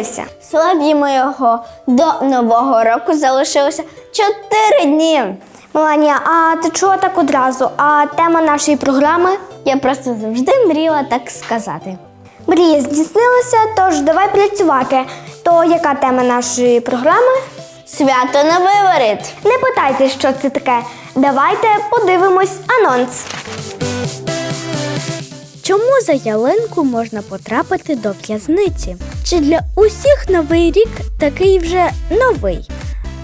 народився? Славімо його до Нового року залишилося 4 дні. Меланія, а ти чого так одразу? А тема нашої програми? Я просто завжди мріяла так сказати. Мрія здійснилася, тож давай працювати. То яка тема нашої програми? Свято на виворіт. Не питайте, що це таке. Давайте подивимось анонс. За ялинку можна потрапити до в'язниці? Чи для усіх новий рік такий вже новий?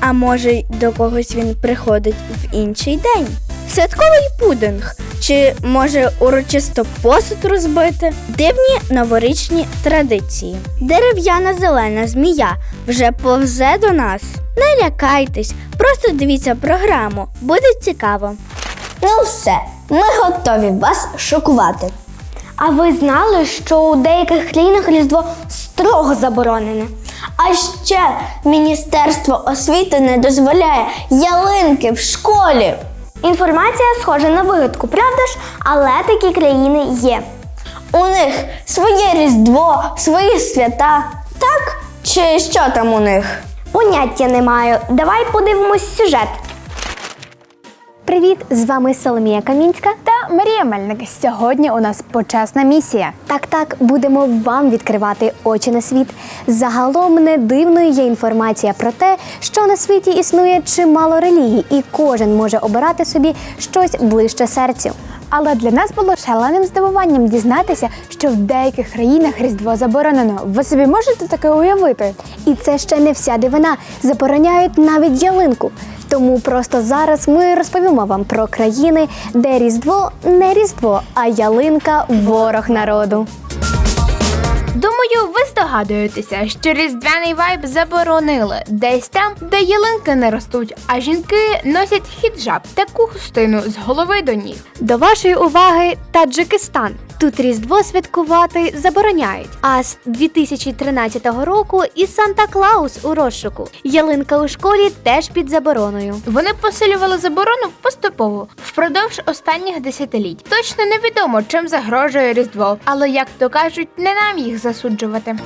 А може, до когось він приходить в інший день? Святковий пудинг? Чи може урочисто посуд розбити? Дивні новорічні традиції. Дерев'яна зелена змія вже повзе до нас. Не лякайтесь, просто дивіться програму, буде цікаво. Ну все, ми готові вас шокувати. А ви знали, що у деяких країнах Різдво строго заборонене? А ще Міністерство освіти не дозволяє ялинки в школі. Інформація схожа на вигадку, правда ж? Але такі країни є. У них своє Різдво, свої свята. Так? Чи що там у них? Поняття не маю. Давай подивимось сюжет. Привіт, з вами Соломія Камінська. Та Марія Мельник. Сьогодні у нас почесна місія. Так, так, будемо вам відкривати очі на світ. Загалом не дивною є інформація про те, що на світі існує чимало релігій, і кожен може обирати собі щось ближче серцю. Але для нас було шаленим здивуванням дізнатися, що в деяких країнах Різдво заборонено. Ви собі можете таке уявити? І це ще не вся дивина. Забороняють навіть ялинку. Тому просто зараз ми розповімо вам про країни, де Різдво не Різдво, а ялинка ворог народу. Думаю, ви здогадуєтеся, що різдвяний вайб заборонили десь там, де ялинки не ростуть, а жінки носять хіджаб таку хустину з голови до ніг. До вашої уваги Таджикистан. Тут Різдво святкувати забороняють. А з 2013 року і Санта Клаус у розшуку. Ялинка у школі теж під забороною. Вони посилювали заборону поступово впродовж останніх десятиліть. Точно невідомо, чим загрожує Різдво, але як то кажуть, не нам їх засуджувати.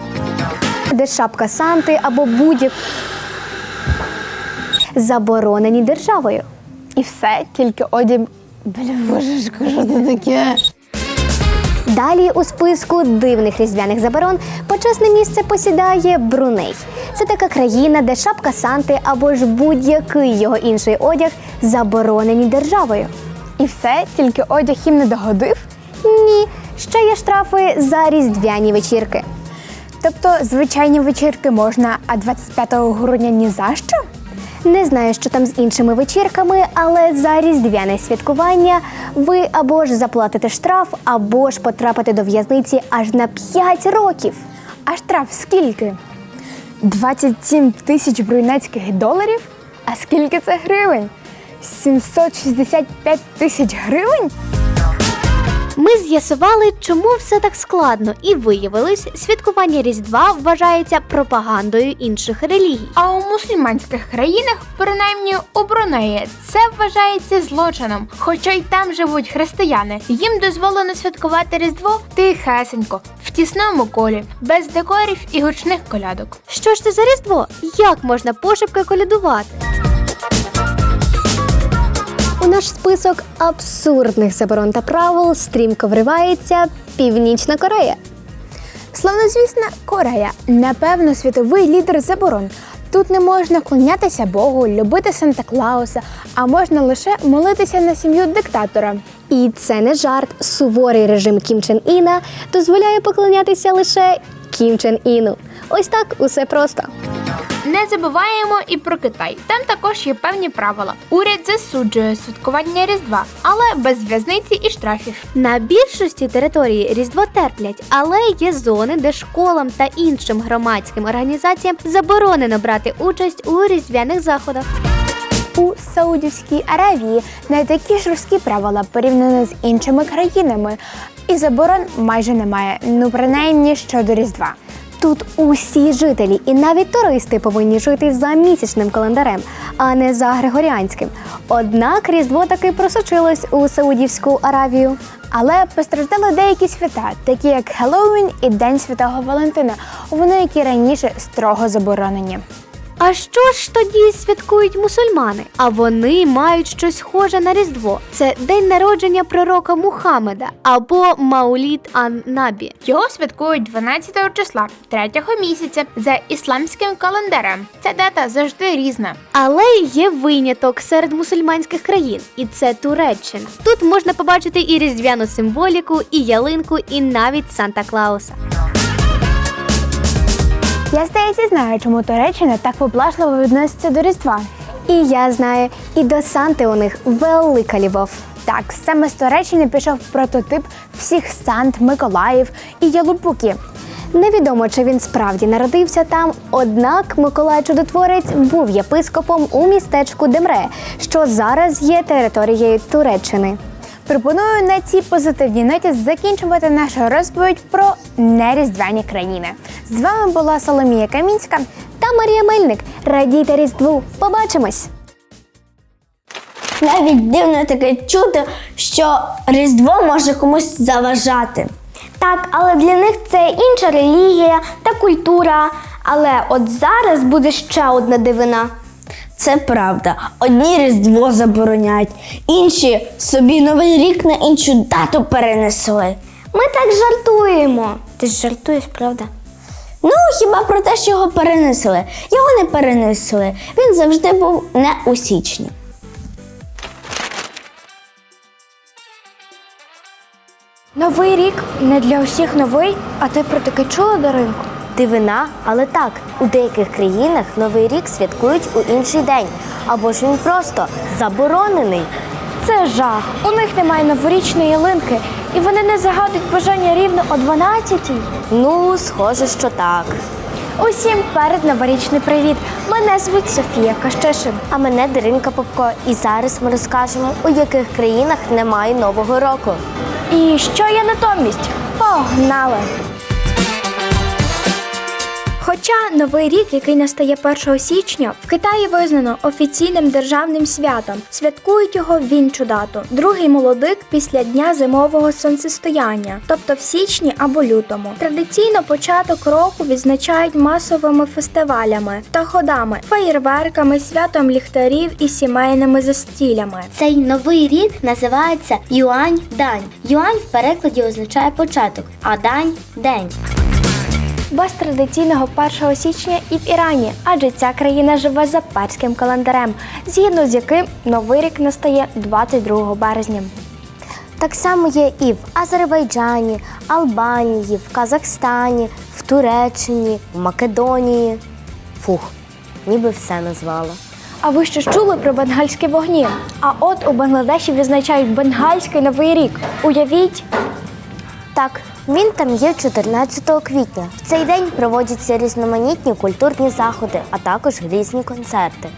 де шапка Санти або будь-як заборонені державою. І все, тільки одім. Бля, божечко, що це таке? Далі у списку дивних різдвяних заборон почесне місце посідає Бруней. Це така країна, де шапка Санти або ж будь-який його інший одяг заборонені державою. І все, тільки одяг їм не догодив. Ні, ще є штрафи за різдвяні вечірки. Тобто звичайні вечірки можна, а 25 грудня ні за що? Не знаю, що там з іншими вечірками, але за різдвяне святкування ви або ж заплатите штраф, або ж потрапите до в'язниці аж на 5 років. А штраф скільки? 27 тисяч брюнецьких доларів? А скільки це гривень? 765 тисяч гривень? Ми з'ясували, чому все так складно, і виявилось, святкування Різдва вважається пропагандою інших релігій. А у мусульманських країнах, принаймні у Брунеї, це вважається злочином. Хоча й там живуть християни. Їм дозволено святкувати Різдво тихесенько, в тісному колі, без декорів і гучних колядок. Що ж це за Різдво? Як можна пошепки колядувати? Наш список абсурдних заборон та правил стрімко вривається Північна Корея. Славнозвісна Корея, напевно, світовий лідер заборон. Тут не можна клонятися Богу, любити Санта Клауса, а можна лише молитися на сім'ю диктатора. І це не жарт. Суворий режим Кім Чен Іна дозволяє поклонятися лише Кім Чен Іну. Ось так усе просто. Не забуваємо і про Китай. Там також є певні правила. Уряд засуджує святкування Різдва, але без в'язниці і штрафів. На більшості території Різдво терплять, але є зони, де школам та іншим громадським організаціям заборонено брати участь у різдвяних заходах. У Саудівській Аравії не такі жорсткі правила порівняно з іншими країнами, і заборон майже немає, ну принаймні щодо Різдва. Тут усі жителі і навіть туристи повинні жити за місячним календарем, а не за григоріанським. Однак Різдво таки просочилось у Саудівську Аравію. Але постраждали деякі свята, такі як Хеллоуін і День Святого Валентина. вони, які раніше, строго заборонені. А що ж тоді святкують мусульмани? А вони мають щось схоже на Різдво. Це день народження пророка Мухаммеда або Мауліт ан-Набі. Його святкують 12 числа 3 місяця за ісламським календарем. Ця дата завжди різна. Але є виняток серед мусульманських країн, і це Туреччина. Тут можна побачити і різдвяну символіку, і ялинку, і навіть Санта Клауса. Я здається знаю, чому Туреччина так поблажливо відноситься до Різдва. І я знаю, і до Санти у них велика любов. Так, саме з Туреччини пішов прототип всіх Сант, Миколаїв і Ялупуки. Невідомо, чи він справді народився там, однак Миколай Чудотворець був єпископом у містечку Демре, що зараз є територією Туреччини. Пропоную на цій позитивній ноті закінчувати нашу розповідь про неріздвяні країни. З вами була Соломія Камінська. Та Марія Мельник. Радійте Різдву! Побачимось! Навіть дивно таке чути, що Різдво може комусь заважати. Так, але для них це інша релігія та культура. Але от зараз буде ще одна дивина. Це правда. Одні Різдво заборонять, інші собі Новий рік на іншу дату перенесли. Ми так жартуємо. Ти ж жартуєш, правда? Ну, хіба про те, що його перенесли? Його не перенесли. Він завжди був не у січні. Новий рік не для усіх новий, а ти про таке чула, Даринко? Дивина, але так, у деяких країнах Новий рік святкують у інший день, або ж він просто заборонений. Це жах. У них немає новорічної ялинки, і вони не загадують бажання рівно о 12-й. Ну, схоже, що так. Усім перед новорічний привіт. Мене звуть Софія Кащишин. А мене Даринка Попко. І зараз ми розкажемо, у яких країнах немає Нового року. І що є натомість? Погнали! Хоча Новий рік, який настає 1 січня, в Китаї визнано офіційним державним святом. Святкують його в іншу дату, другий молодик після дня зимового сонцестояння, тобто в січні або лютому. Традиційно початок року відзначають масовими фестивалями та ходами, феєрверками, святом ліхтарів і сімейними застілями. Цей новий рік називається Юань-Дань. Юань в перекладі означає початок, а дань день. Без традиційного 1 січня і в Ірані, адже ця країна живе за перським календарем, згідно з яким новий рік настає 22 березня. Так само є і в Азербайджані, Албанії, в Казахстані, в Туреччині, в Македонії. Фух, ніби все назвала. А ви що ж чули про бенгальські вогні? А от у Бангладеші відзначають бенгальський новий рік. Уявіть, Так, він там є 14 квітня. В цей день проводяться різноманітні культурні заходи, а також різні концерти.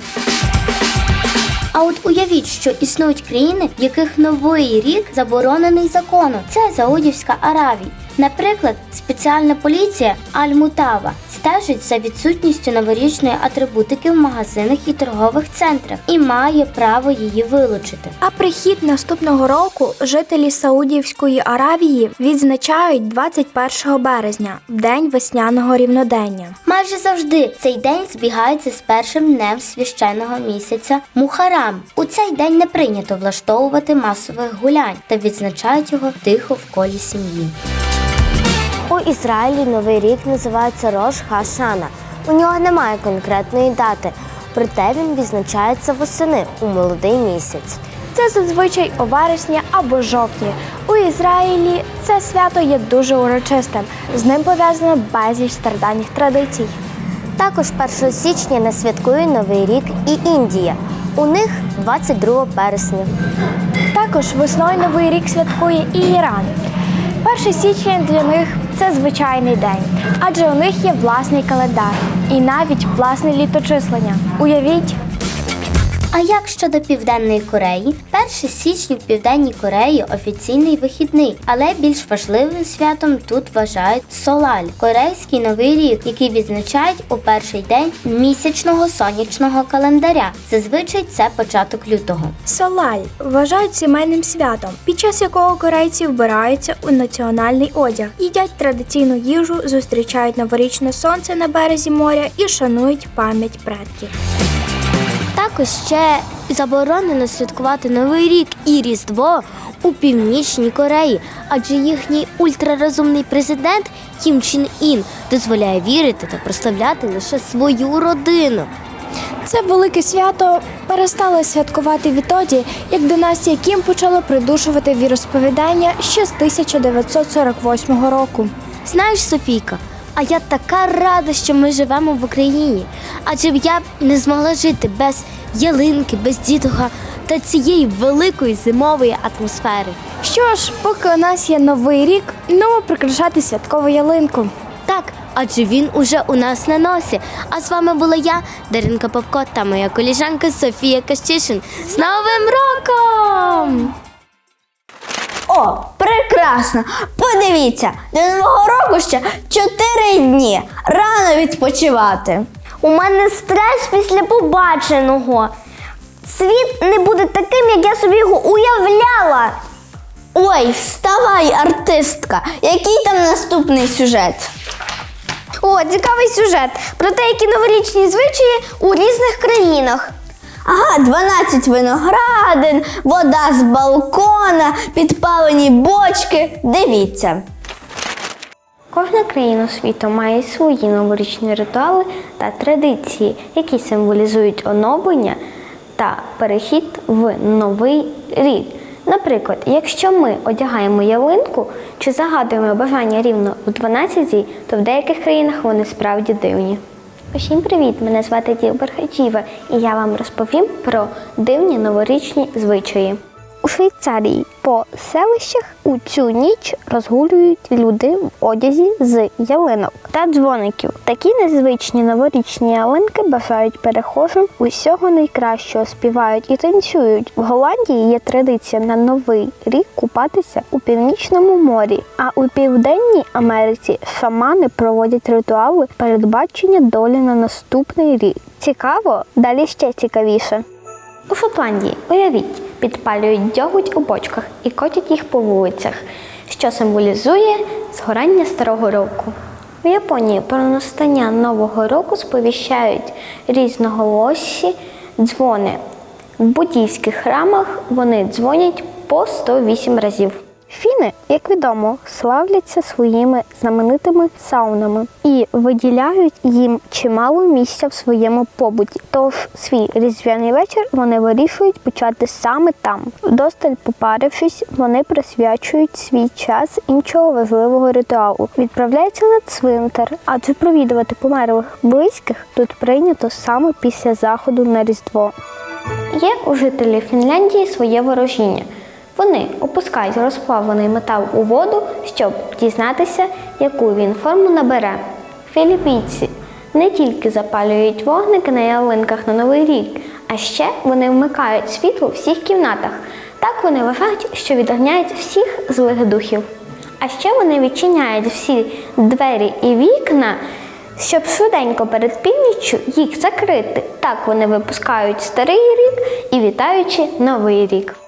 А от уявіть, що існують країни, в яких новий рік заборонений законом. Це Саудівська Аравія. Наприклад, спеціальна поліція Аль-Мутава стежить за відсутністю новорічної атрибутики в магазинах і торгових центрах і має право її вилучити. а прихід наступного року жителі Саудівської Аравії відзначають 21 березня, день весняного рівнодення. Майже завжди цей день збігається з першим днем священного місяця Мухарам. У цей день не прийнято влаштовувати масових гулянь та відзначають його тихо в колі сім'ї. У Ізраїлі новий рік називається Рош Хашана. У нього немає конкретної дати, проте він відзначається восени у молодий місяць. Це зазвичай у вересні або жовтні. У Ізраїлі це свято є дуже урочистим. З ним пов'язано безліч стародавніх традицій. Також 1 січня не святкує Новий рік і Індія. У них 22 вересня. Також весною новий рік святкує і Іран. 1 січня для них це звичайний день, адже у них є власний календар і навіть власне літочислення. Уявіть, А як щодо Південної Кореї? 1 січня в Південній Кореї офіційний вихідний, але більш важливим святом тут вважають Солаль корейський новий рік, який відзначають у перший день місячного сонячного календаря. Зазвичай це початок лютого. Солаль вважають сімейним святом, під час якого корейці вбираються у національний одяг, їдять традиційну їжу, зустрічають новорічне сонце на березі моря і шанують пам'ять предків. Також ще заборонено святкувати Новий рік і Різдво у Північній Кореї, адже їхній ультрарозумний президент Кім Чін Ін дозволяє вірити та прославляти лише свою родину. Це велике свято перестали святкувати відтоді, як династія Кім почала придушувати віросповідання ще з 1948 року. Знаєш, Софійка, а я така рада, що ми живемо в Україні. Адже б я б не змогла жити без ялинки, без дідуга та цієї великої зимової атмосфери. Що ж, поки у нас є новий рік, ну прикрашати святкову ялинку. Так, адже він уже у нас на носі. А з вами була я, Даринка Попко та моя коліжанка Софія Кащишин. З Новим роком! О, прекрасно! Подивіться, до нового року ще 4 дні. Рано відпочивати. У мене стрес після побаченого. Світ не буде таким, як я собі його уявляла. Ой, вставай, артистка! Який там наступний сюжет? О, цікавий сюжет про те, які новорічні звичаї у різних країнах. Ага, 12 виноградин, вода з балкона, підпалені бочки. Дивіться. Кожна країна світу має свої новорічні ритуали та традиції, які символізують оновлення та перехід в новий рік. Наприклад, якщо ми одягаємо ялинку чи загадуємо бажання рівно в 12, то в деяких країнах вони справді дивні. Усім привіт! Мене звати Ділбер Хаджіва, і я вам розповім про дивні новорічні звичаї. У Швейцарії по селищах у цю ніч розгулюють люди в одязі з ялинок та дзвоників. Такі незвичні новорічні ялинки бажають перехожим усього найкращого, співають і танцюють. В Голландії є традиція на новий рік купатися у північному морі. А у південній Америці шамани проводять ритуали передбачення долі на наступний рік. Цікаво, далі ще цікавіше. У Шотландії, уявіть, підпалюють дьоготь у бочках і котять їх по вулицях, що символізує згорання старого року. В Японії про настання нового року сповіщають різноголосі дзвони. В буддійських храмах вони дзвонять по 108 разів. Фіни, як відомо, славляться своїми знаменитими саунами і виділяють їм чимало місця в своєму побуті. Тож свій різдвяний вечір вони вирішують почати саме там. Досталь попарившись, вони присвячують свій час іншого важливого ритуалу. Відправляються на цвинтар, адже провідувати померлих близьких тут прийнято саме після заходу на Різдво. Є у жителів Фінляндії своє ворожіння. Вони опускають розплавлений метал у воду, щоб дізнатися, яку він форму набере. Філіппійці не тільки запалюють вогники на ялинках на Новий рік, а ще вони вмикають світло в всіх кімнатах. Так вони вважають, що відганяють всіх злих духів. А ще вони відчиняють всі двері і вікна, щоб швиденько перед північчю їх закрити. Так вони випускають старий рік і вітаючи новий рік.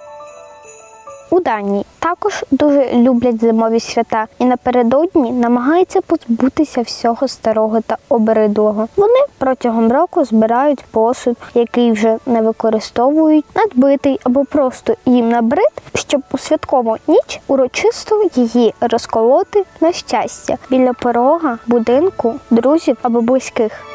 У Данії також дуже люблять зимові свята і напередодні намагаються позбутися всього старого та обридлого. Вони протягом року збирають посуд, який вже не використовують, надбитий або просто їм набрид, щоб у святкову ніч урочисто її розколоти на щастя біля порога, будинку, друзів або близьких.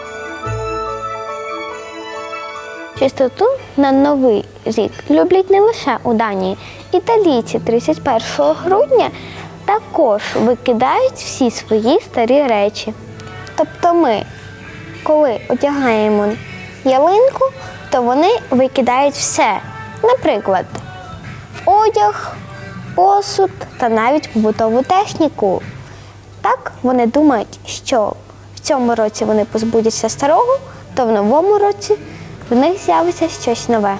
Чистоту на новий рік люблять не лише у Данії. Італійці 31 грудня також викидають всі свої старі речі. Тобто ми, коли одягаємо ялинку, то вони викидають все. Наприклад, одяг, посуд та навіть побутову техніку. Так вони думають, що в цьому році вони позбудуться старого, то в новому році в них з'явиться щось нове.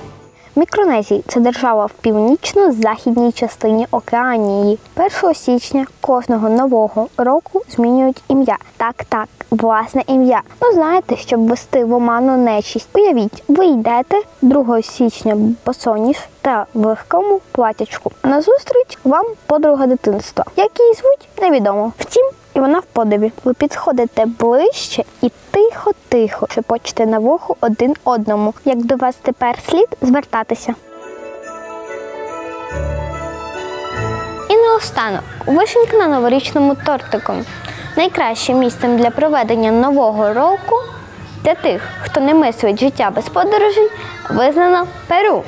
Мікронезій це держава в північно-західній частині Океанії. 1 січня кожного нового року змінюють ім'я. Так, так, власне ім'я. Ну знаєте, щоб ввести в оману нечість. Уявіть, ви йдете 2 січня босоніж та в легкому платячку. Назустріч вам подруга дитинства. Як її звуть, невідомо. Втім, і вона в подобі. Ви підходите ближче і тихо-тихо шепочете на вухо один одному. Як до вас тепер слід звертатися. І наостанок вишенька на новорічному тортику. Найкращим місцем для проведення нового року для тих, хто не мислить життя без подорожей, визнано Перу.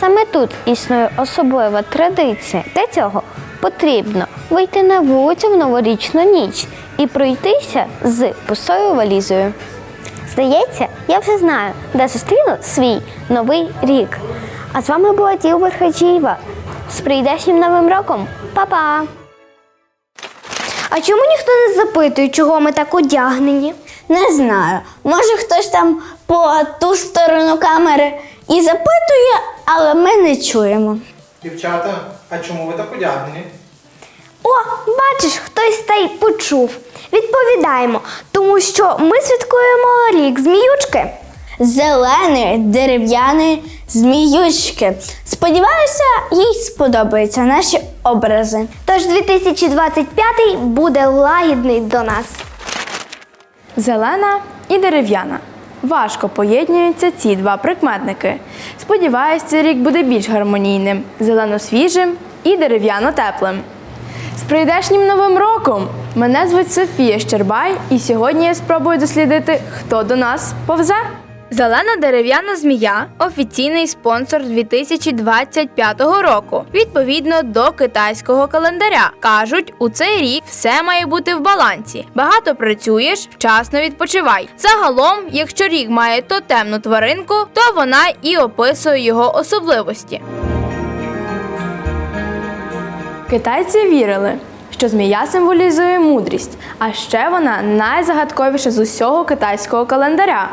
Саме тут існує особлива традиція. Для цього потрібно вийти на вулицю в новорічну ніч і пройтися з пустою валізою. Здається, я вже знаю, де зустріну свій новий рік. А з вами була Ділбер Хаджієва. З прийдешнім новим роком. Па-па! А чому ніхто не запитує, чого ми так одягнені? Не знаю. Може хтось там по ту сторону камери і запитує, але ми не чуємо. Дівчата, а чому ви так одягнені? О, бачиш, хтось та й почув. Відповідаємо, тому що ми святкуємо рік зміючки. Зеленої, дерев'яної зміючки. Сподіваюся, їй сподобаються наші образи. Тож 2025 буде лагідний до нас. Зелена і дерев'яна. Важко поєднуються ці два прикметники. Сподіваюсь, цей рік буде більш гармонійним, зелено-свіжим і дерев'яно-теплим. З прийдешнім новим роком! Мене звуть Софія Щербай, і сьогодні я спробую дослідити, хто до нас повзе. Зелена дерев'яна змія офіційний спонсор 2025 року, відповідно до китайського календаря. Кажуть, у цей рік все має бути в балансі. Багато працюєш, вчасно відпочивай. Загалом, якщо рік має тотемну тваринку, то вона і описує його особливості. Китайці вірили, що змія символізує мудрість, а ще вона найзагадковіша з усього китайського календаря.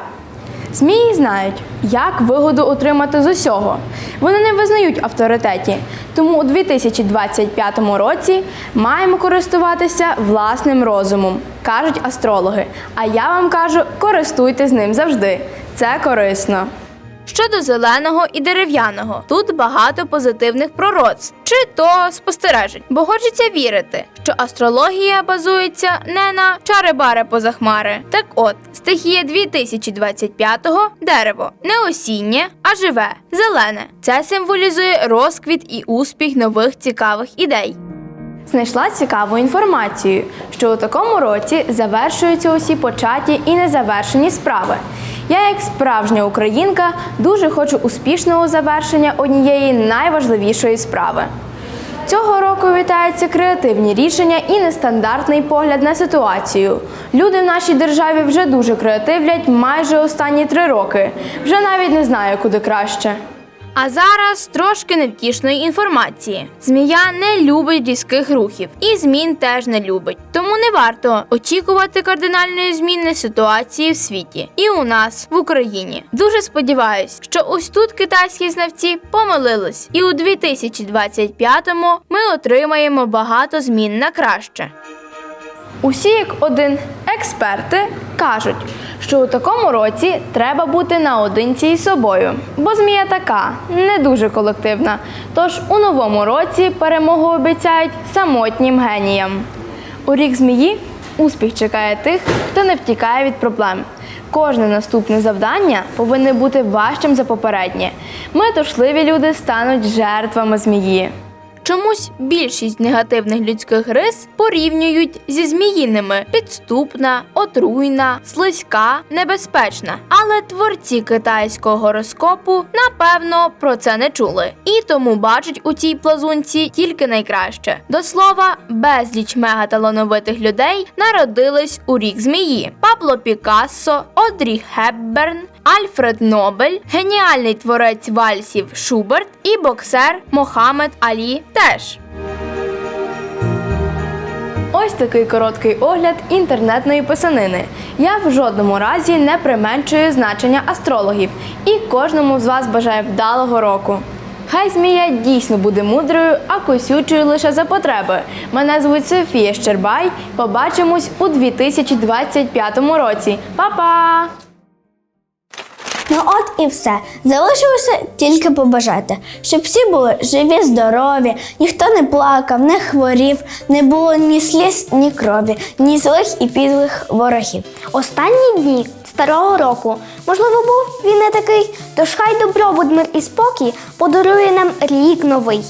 Змії знають, як вигоду отримати з усього. Вони не визнають авторитеті, тому у 2025 році маємо користуватися власним розумом, кажуть астрологи. А я вам кажу, користуйтесь ним завжди. Це корисно. Щодо зеленого і дерев'яного, тут багато позитивних пророцтв чи то спостережень, бо хочеться вірити, що астрологія базується не на чари-бари поза хмари. Так от, стихія 2025-го – дерево, не осіннє, а живе, зелене. Це символізує розквіт і успіх нових цікавих ідей. Знайшла цікаву інформацію, що у такому році завершуються усі початі і незавершені справи. Я, як справжня українка, дуже хочу успішного завершення однієї найважливішої справи. Цього року вітаються креативні рішення і нестандартний погляд на ситуацію. Люди в нашій державі вже дуже креативлять майже останні три роки. Вже навіть не знаю, куди краще. А зараз трошки невтішної інформації. Змія не любить різких рухів і змін теж не любить. Тому не варто очікувати кардинальної зміни ситуації в світі і у нас в Україні. Дуже сподіваюсь, що ось тут китайські знавці помилились, і у 2025-му ми отримаємо багато змін на краще. Усі як один експерти кажуть, що у такому році треба бути наодинці із собою, бо змія така не дуже колективна. Тож у новому році перемогу обіцяють самотнім геніям. У рік змії успіх чекає тих, хто не втікає від проблем. Кожне наступне завдання повинне бути важчим за попереднє. Метушливі люди стануть жертвами змії. Чомусь більшість негативних людських рис порівнюють зі зміїними: підступна, отруйна, слизька, небезпечна. Але творці китайського гороскопу напевно про це не чули і тому бачать у цій плазунці тільки найкраще. До слова, безліч мегаталановитих людей народились у рік змії: Пабло Пікассо, Одрі Хепберн, Альфред Нобель, геніальний творець вальсів Шуберт і боксер Мохамед Алі теж. Ось такий короткий огляд інтернетної писанини. Я в жодному разі не применшую значення астрологів і кожному з вас бажаю вдалого року. Хай змія дійсно буде мудрою, а косючою лише за потреби. Мене звуть Софія Щербай. Побачимось у 2025 році. Па-па! Ну от і все. Залишилося тільки побажати, щоб всі були живі, здорові, ніхто не плакав, не хворів, не було ні сліз, ні крові, ні злих і підлих ворогів. Останні дні старого року, можливо, був він не такий, тож хай добробут, мир і спокій подарує нам рік новий.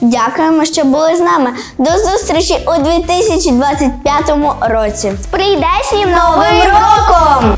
Дякуємо, що були з нами. До зустрічі у 2025 році. З прийдешнім Новим роком!